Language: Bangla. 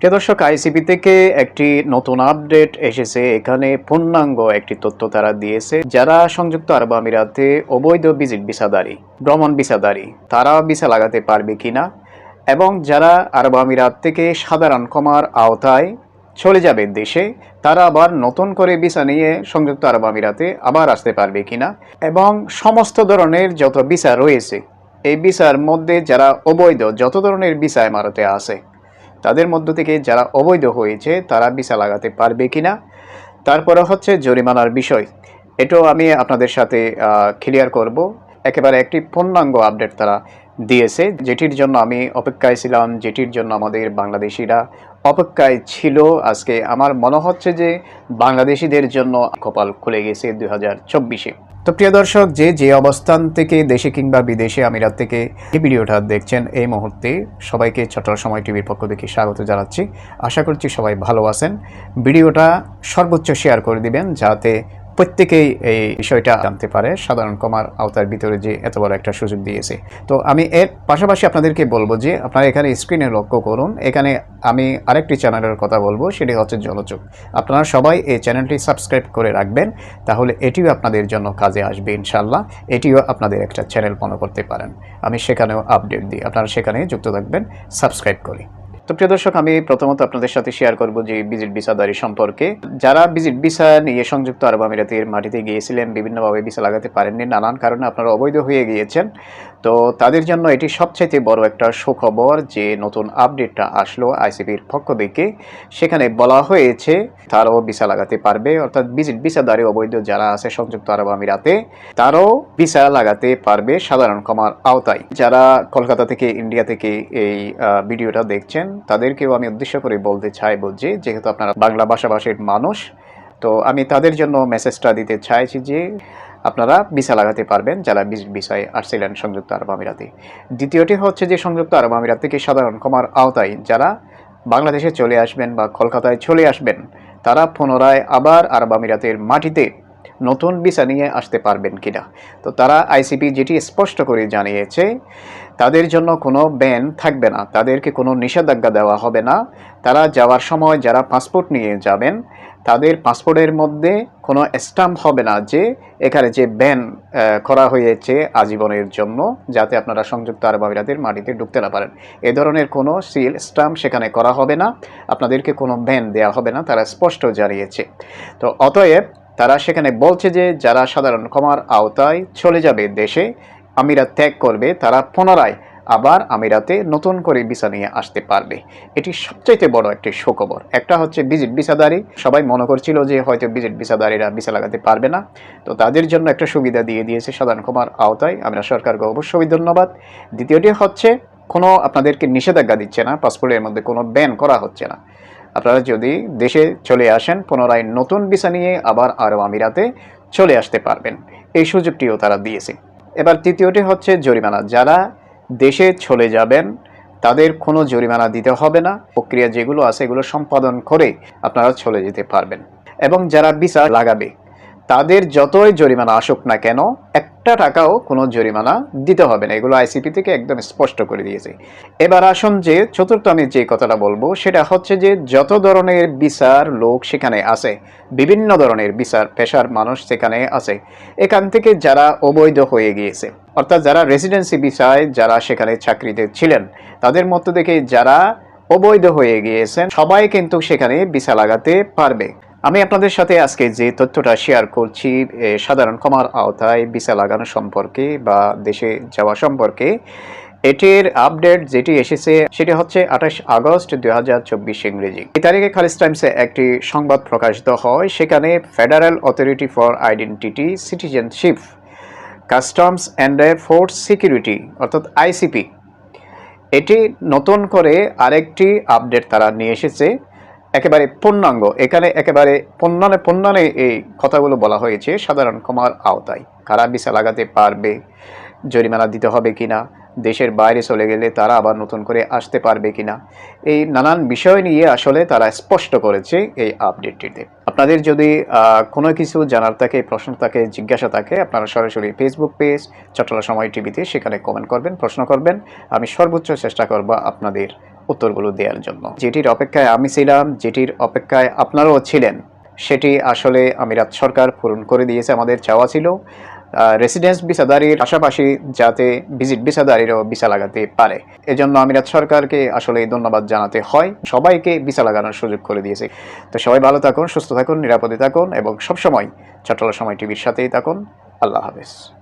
প্রিয় দর্শক আইসিপি থেকে একটি নতুন আপডেট এসেছে। এখানে পূর্ণাঙ্গ একটি তথ্য তারা দিয়েছে। যারা সংযুক্ত আরব আমিরাতে অবৈধ ভিজিট ভিসাদারী ভ্রমণ ভিসাদারী তারা ভিসা লাগাতে পারবে কিনা? এবং যারা আরব আমিরাত থেকে সাধারণ কমার আওতায় চলে যাবে দেশে, তারা আবার নতুন করে ভিসা নিয়ে সংযুক্ত আরব আমিরাতে আবার আসতে পারবে কিনা? এবং সমস্ত ধরনের যত ভিসা রয়েছে, এই ভিসার মধ্যে যারা অবৈধ, যত ধরনের ভিসা এমারতে আছে তাদের মধ্য থেকে যারা অবৈধ হয়েছে, তারা ভিসা লাগাতে পারবে কিনা? তারপরে হচ্ছে জরিমানার বিষয়। এটাও আমি আপনাদের সাথে ক্লিয়ার করব। একেবারে একটি পূর্ণাঙ্গ আপডেট তারা দিয়েছে, যেটির জন্য আমি অপেক্ষায় ছিলাম, যেটির জন্য আমাদের বাংলাদেশিরা অপেক্ষায় ছিল। আজকে আমার মনে হচ্ছে যে বাংলাদেশিদের জন্য কপাল খুলে গেছে দুই হাজার চব্বিশে। তো প্রিয় দর্শক, যে যে অবস্থান থেকে দেশে কিংবা বিদেশে আমিরাত থেকে এই ভিডিওটা দেখছেন, এই মুহূর্তে সবাইকে ছোট সময় টিভির পক্ষ থেকে স্বাগত জানাচ্ছি। আশা করছি সবাই ভালো আছেন। ভিডিওটা সর্বোচ্চ শেয়ার করে দিবেন, যাতে প্রত্যেকেই এই বিষয়টা জানতে পারে। সাধারণ কমার আওতার ভিতরে যে এত বড় একটা সুযোগ দিয়েছে। তো আমি এর পাশাপাশি আপনাদেরকে বলব যে, আপনারা এখানে স্ক্রিনে লক্ষ্য করুন। এখানে আমি আরেকটি চ্যানেলের কথা বলব, সেটি হচ্ছে জলচোখ আপনারা সবাই এই চ্যানেলটি সাবস্ক্রাইব করে রাখবেন, তাহলে এটিও আপনাদের জন্য কাজে আসবে ইনশাল্লাহ এটিও আপনাদের একটা চ্যানেল মনে করতে পারেন। আমি সেখানেও আপডেট দিই। আপনারা সেখানে যুক্ত থাকবেন সাবস্ক্রাইব করি। তো প্রিয় দর্শক, আমি প্রথমত আপনাদের সাথে শেয়ার করব যে ভিজিট ভিসাদারি সম্পর্কে। যারা ভিজিট ভিসা নিয়ে সংযুক্ত আরব আমিরাতের মাটিতে গিয়েছিলেন, বিভিন্নভাবে ভিসা লাগাতে পারেননি, নানান কারণে আপনারা অবৈধ হয়ে গিয়েছেন। তো তাদের জন্য এটি সবচাইতে বড় একটা সুখবর যে নতুন আপডেটটা আসলো আইসিপির পক্ষ থেকে। সেখানে বলা হয়েছে, তারাও ভিসা লাগাতে পারবে, অর্থাৎ ভিজিট ভিসাদারি অবৈধ যারা আছে সংযুক্ত আরব আমিরাতে, তারাও ভিসা লাগাতে পারবে সাধারণ কমার আওতায়। যারা কলকাতা থেকে ইন্ডিয়া থেকে এই ভিডিওটা দেখছেন তাদেরকেও আমি উদ্দেশ্য করে বলতে চাইব যে, যেহেতু আপনারা বাংলা ভাষাভাষীর মানুষ, তো আমি তাদের জন্য মেসেজটা দিতে চাইছি যে, আপনারা ভিসা লাগাতে পারবেন যারা ভিসায় আসছিলেন সংযুক্ত আরব আমিরাতে। দ্বিতীয়টি হচ্ছে যে, সংযুক্ত আরব আমিরাত থেকে সাধারণ কমার আওতায় যারা বাংলাদেশে চলে আসবেন বা কলকাতায় চলে আসবেন, তারা পুনরায় আবার আরব আমিরাতের মাটিতে নতুন ভিসা নিয়ে আসতে পারবেন কিনা। তো তারা আইসিপি যেটি স্পষ্ট করে জানিয়েছে, তাদের জন্য কোনো ব্যান থাকবে না, তাদেরকে কোনো নিষেধাজ্ঞা দেওয়া হবে না। তারা যাওয়ার সময় যারা পাসপোর্ট নিয়ে যাবেন, তাদের পাসপোর্টের মধ্যে কোনো স্টাম্প হবে না যে এখানে যে ব্যান করা হয়েছে আজীবনের জন্য, যাতে আপনারা সংযুক্ত আরব আমিরাতের মাটিতে ঢুকতে না পারেন। এ ধরনের কোনো সিল স্টাম্প সেখানে করা হবে না, আপনাদেরকে কোনো ব্যান দেওয়া হবে না, তারা স্পষ্ট জানিয়েছে। তো অতএব তারা সেখানে বলছে যে, যারা সাধারণ ক্ষমার আওতায় চলে যাবে দেশে, আমিরা ত্যাগ করবে, তারা পুনরায় আবার আমিরাতে নতুন করে ভিসা নিয়ে আসতে পারবে। এটি সবচাইতে বড় একটি সুখবর। একটা হচ্ছে ভিজিট ভিসাদারি। সবাই মনে করছিল যে, হয়তো ভিজিট ভিসাদারিরা ভিসা লাগাতে পারবে না। তো তাদের জন্য একটা সুবিধা দিয়ে দিয়েছে সাধারণ ক্ষমার আওতায়। আমরা সরকারকে অবশ্যই ধন্যবাদ। দ্বিতীয়টি হচ্ছে, কোনো আপনাদেরকে নিষেধাজ্ঞা দিচ্ছে না, পাসপোর্টের মধ্যে কোনো ব্যান করা হচ্ছে না। আপনারা যদি দেশে চলে আসেন, পুনরায় নতুন ভিসা নিয়ে আবার আরব আমিরাতে চলে আসতে পারবেন। এই সুযোগটিও তারা দিয়েছে। এবার তৃতীয়টি হচ্ছে জরিমানা। যারা দেশে চলে যাবেন, তাদের কোনো জরিমানা দিতে হবে না। প্রক্রিয়া যেগুলো আছে, এগুলো সম্পাদন করে আপনারা চলে যেতে পারবেন। এবং যারা ভিসা লাগাবে তাদের যতই জরিমানা আসুক না কেন, একটা টাকাও কোনো জরিমানা দিতে হবে না। এগুলো আইসিপি থেকে একদম স্পষ্ট করে দিয়েছে। এবার আসুন যে চতুর্থ আমি যে কথাটা বলব, সেটা হচ্ছে যে যত ধরনের বিচার লোক সেখানে আছে, বিভিন্ন ধরনের বিচার পেশার মানুষ সেখানে আছে, এখান থেকে যারা অবৈধ হয়ে গিয়েছে, অর্থাৎ যারা রেসিডেন্সি বিষয় যারা সেখানে চাকরিতে ছিলেন, তাদের মধ্য থেকে যারা অবৈধ হয়ে গিয়েছেন, সবাই কিন্তু সেখানে ভিসা লাগাতে পারবে। আমি আপনাদের সাথে আজকে যে তথ্যটা শেয়ার করছি সাধারণ ক্ষমার আওতায় ভিসা লাগানো সম্পর্কে বা দেশে যাওয়া সম্পর্কে, এটির আপডেট যেটি এসেছে সেটি হচ্ছে আঠাশ আগস্ট দুই হাজার চব্বিশ ইংরেজি। এই তারিখে খালিজ টাইমসে একটি সংবাদ প্রকাশিত হয়, সেখানে federal authority for identity citizenship customs and force security অর্থাৎ আইসিপি এটি নতুন করে আরেকটি আপডেট তারা নিয়ে এসেছে। একেবারে পূর্ণাঙ্গ। এখানে একেবারে পণ্যানে পণ্যানে এই কথাগুলো বলা হয়েছে সাধারণ ক্ষমার আওতায়। কারা ভিসা লাগাতে পারবে? জরিমানা দিতে হবে কিনা? দেশের বাইরে চলে গেলে তারা আবার নতুন করে আসতে পারবে কিনা? এই নানান বিষয় নিয়ে আসলে তারা স্পষ্ট করেছে এই আপডেটটিতে। আপনাদের যদি কোনো কিছু জানার থাকে, প্রশ্ন থাকে, জিজ্ঞাসা থাকে, আপনারা সরাসরি ফেসবুক পেজ চট্টলা সময় টিভিতে সেখানে কমেন্ট করবেন, প্রশ্ন করবেন। আমি সর্বোচ্চ চেষ্টা করব আপনাদের উত্তরগুলো দেওয়ার জন্য। যেটির অপেক্ষায় আমি ছিলাম, যেটির অপেক্ষায় আপনারাও ছিলেন, সেটি আসলে আমিরাত সরকার পূরণ করে দিয়েছে, আমাদের চাওয়া ছিল। রেসিডেন্স ভিসাদারির পাশাপাশি যাতে ভিজিট ভিসাদারিরও ভিসা লাগাতে পারে। এজন্য আমিরাত সরকারকে আসলে ধন্যবাদ জানাতে হয়। সবাইকে ভিসা লাগানোর সুযোগ করে দিয়েছে। তো সবাই ভালো থাকুন, সুস্থ থাকুন, নিরাপদে থাকুন এবং সবসময় চট্টলা সময় টিভির সাথেই থাকুন। আল্লাহ হাফেজ।